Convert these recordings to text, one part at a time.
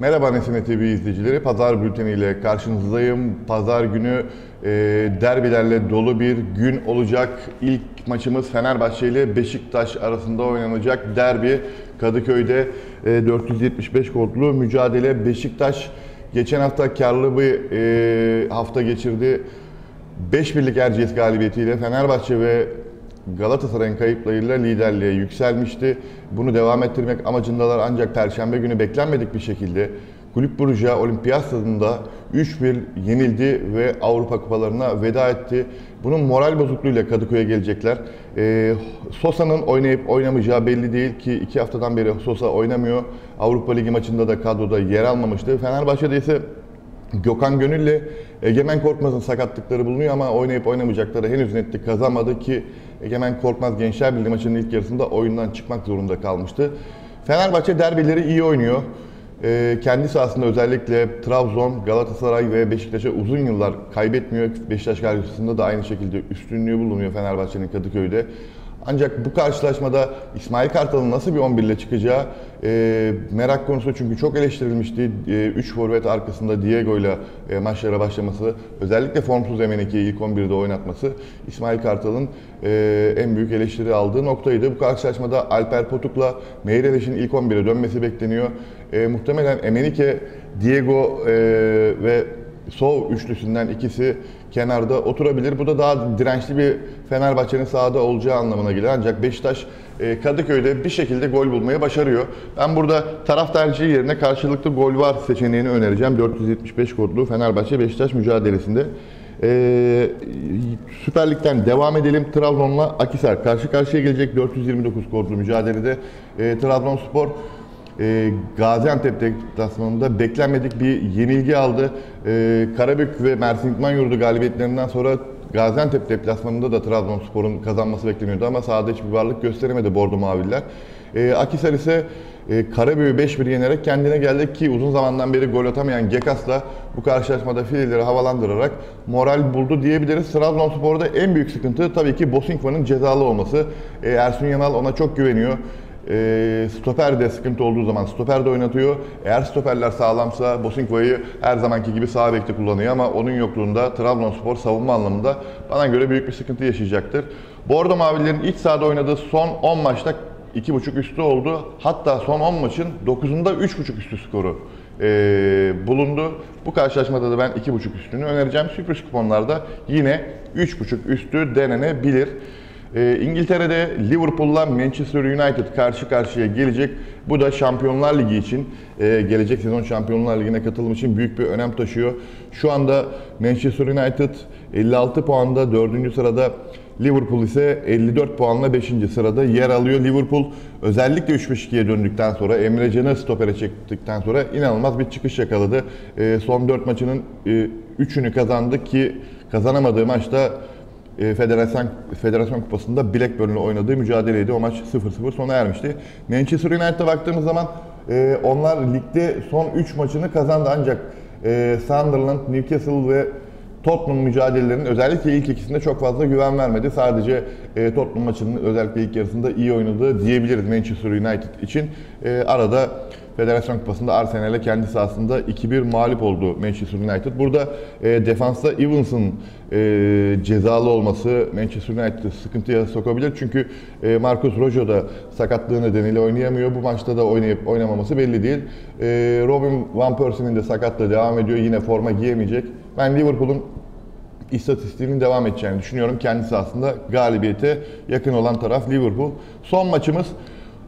Merhaba Nesine TV izleyicileri. Pazar bülteniyle karşınızdayım. Pazar günü e, derbilerle dolu bir gün olacak. İlk maçımız Fenerbahçe ile Beşiktaş arasında oynanacak derbi. Kadıköy'de e, 475 kodlu mücadele. Beşiktaş geçen hafta karlı bir e, hafta geçirdi. 5 birlik Erciyes galibiyetiyle Fenerbahçe ve Galatasaray'ın kayıplarıyla liderliğe yükselmişti. Bunu devam ettirmek amacındalar ancak Perşembe günü beklenmedik bir şekilde Kulüp Brugge Olimpiyat Stadında 3-1 yenildi ve Avrupa Kupalarına veda etti. Bunun moral bozukluğuyla Kadıköy'e gelecekler. Ee, Sosa'nın oynayıp oynamayacağı belli değil ki iki haftadan beri Sosa oynamıyor. Avrupa Ligi maçında da kadroda yer almamıştı. Fenerbahçe'de ise Gökhan Gönül ile Egemen Korkmaz'ın sakatlıkları bulunuyor ama oynayıp oynamayacakları henüz netlik kazanmadı ki Egemen Korkmaz Gençler Birliği maçının ilk yarısında oyundan çıkmak zorunda kalmıştı. Fenerbahçe derbileri iyi oynuyor. Ee, kendi sahasında özellikle Trabzon, Galatasaray ve Beşiktaş'a uzun yıllar kaybetmiyor. Beşiktaş karşısında da aynı şekilde üstünlüğü bulunuyor Fenerbahçe'nin Kadıköy'de. Ancak bu karşılaşmada İsmail Kartal'ın nasıl bir 11 ile çıkacağı e, merak konusu çünkü çok eleştirilmişti. 3 e, forvet arkasında Diego ile maçlara başlaması, özellikle formsuz Emenike'yi ilk 11'de oynatması İsmail Kartal'ın e, en büyük eleştiri aldığı noktaydı. Bu karşılaşmada Alper Potuk'la Meyreles'in ilk 11'e dönmesi bekleniyor. E, muhtemelen Emenike, Diego e, ve Sov üçlüsünden ikisi kenarda oturabilir. Bu da daha dirençli bir Fenerbahçe'nin sahada olacağı anlamına gelir. Ancak Beşiktaş e, Kadıköy'de bir şekilde gol bulmayı başarıyor. Ben burada taraf tercihi yerine karşılıklı gol var seçeneğini önereceğim. 475 kodlu Fenerbahçe Beşiktaş mücadelesinde. Ee, Süper Lig'den devam edelim. Trabzon'la Akisar karşı karşıya gelecek 429 kodlu mücadelede. E, Trabzonspor e, Gaziantep deplasmanında beklenmedik bir yenilgi aldı. E, Karabük ve Mersin İdman Yurdu galibiyetlerinden sonra Gaziantep deplasmanında da Trabzonspor'un kazanması bekleniyordu ama sahada hiçbir varlık gösteremedi Bordo Maviller. E, Akisar ise e, Karabük'ü 5-1 yenerek kendine geldi ki uzun zamandan beri gol atamayan Gekas'la bu karşılaşmada fileleri havalandırarak moral buldu diyebiliriz. Trabzonspor'da en büyük sıkıntı tabii ki Bosinkva'nın cezalı olması. E, Ersun Yanal ona çok güveniyor. E, stoper de sıkıntı olduğu zaman stoper de oynatıyor. Eğer stoperler sağlamsa Bosinkva'yı her zamanki gibi sağ bekte kullanıyor ama onun yokluğunda Trabzonspor savunma anlamında bana göre büyük bir sıkıntı yaşayacaktır. Bordo Mavililerin iç sahada oynadığı son 10 maçta 2.5 üstü oldu. Hatta son 10 maçın 9'unda 3.5 üstü skoru e, bulundu. Bu karşılaşmada da ben 2.5 üstünü önereceğim. Sürpriz kuponlarda yine 3.5 üstü denenebilir. E, İngiltere'de Liverpool'la Manchester United karşı karşıya gelecek. Bu da Şampiyonlar Ligi için, e, gelecek sezon Şampiyonlar Ligi'ne katılım için büyük bir önem taşıyor. Şu anda Manchester United 56 puanda 4. sırada, Liverpool ise 54 puanla 5. sırada yer alıyor. Liverpool özellikle 3-5-2'ye döndükten sonra, Emre Can'ı stopere çektikten sonra inanılmaz bir çıkış yakaladı. E, son 4 maçının e, 3'ünü kazandı ki kazanamadığı maçta e, Federasyon, Federasyon Kupası'nda Blackburn'la oynadığı mücadeleydi. O maç 0-0 sona ermişti. Manchester United'a baktığımız zaman e, onlar ligde son 3 maçını kazandı ancak e, Sunderland, Newcastle ve Tottenham mücadelelerinin özellikle ilk ikisinde çok fazla güven vermedi. Sadece e, Tottenham maçının özellikle ilk yarısında iyi oynadığı diyebiliriz Manchester United için. E, arada Federasyon Kupası'nda Arsenal'e kendi sahasında 2-1 mağlup oldu Manchester United. Burada e, defansta Evans'ın e, cezalı olması Manchester United'ı sıkıntıya sokabilir. Çünkü e, Marcus Rojo da sakatlığı nedeniyle oynayamıyor. Bu maçta da oynayıp oynamaması belli değil. E, Robin Van Persie'nin de sakatlığı devam ediyor. Yine forma giyemeyecek. Ben Liverpool'un istatistiğinin devam edeceğini düşünüyorum. Kendisi aslında galibiyete yakın olan taraf Liverpool. Son maçımız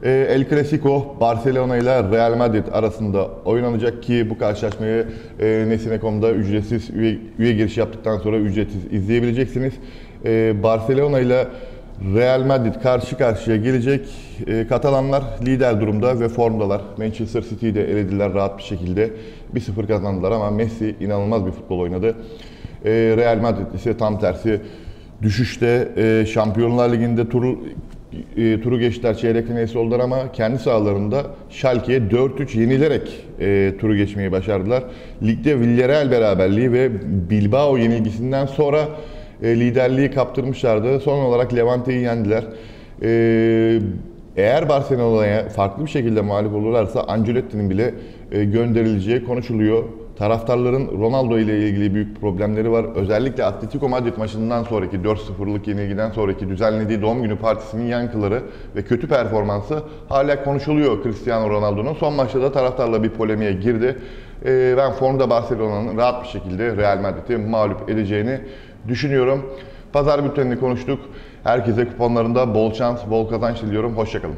El Clasico Barcelona ile Real Madrid arasında oynanacak ki bu karşılaşmayı e, Nesine.com'da ücretsiz üye, üye giriş yaptıktan sonra ücretsiz izleyebileceksiniz. E, Barcelona ile Real Madrid karşı karşıya gelecek. E, Katalanlar lider durumda ve formdalar. Manchester City'yi de elediler rahat bir şekilde. 1-0 kazandılar ama Messi inanılmaz bir futbol oynadı. Real Madrid ise tam tersi düşüşte. E, Şampiyonlar Ligi'nde turu e, turu geçtiler çeyrek finalist oldular ama kendi sahalarında Schalke'ye 4-3 yenilerek e, turu geçmeyi başardılar. Ligde Villarreal beraberliği ve Bilbao yenilgisinden sonra e, liderliği kaptırmışlardı. Son olarak Levante'yi yendiler. E, Eğer Barcelona'ya farklı bir şekilde mağlup olurlarsa Ancelotti'nin bile e, gönderileceği konuşuluyor. Taraftarların Ronaldo ile ilgili büyük problemleri var. Özellikle Atletico Madrid maçından sonraki 4-0'lık yenilgiden sonraki düzenlediği doğum günü partisinin yankıları ve kötü performansı hala konuşuluyor Cristiano Ronaldo'nun. Son maçta da taraftarla bir polemiğe girdi. E, ben formda Barcelona'nın rahat bir şekilde Real Madrid'i mağlup edeceğini düşünüyorum. Pazar bültenini konuştuk. Herkese kuponlarında bol şans, bol kazanç diliyorum. Hoşçakalın.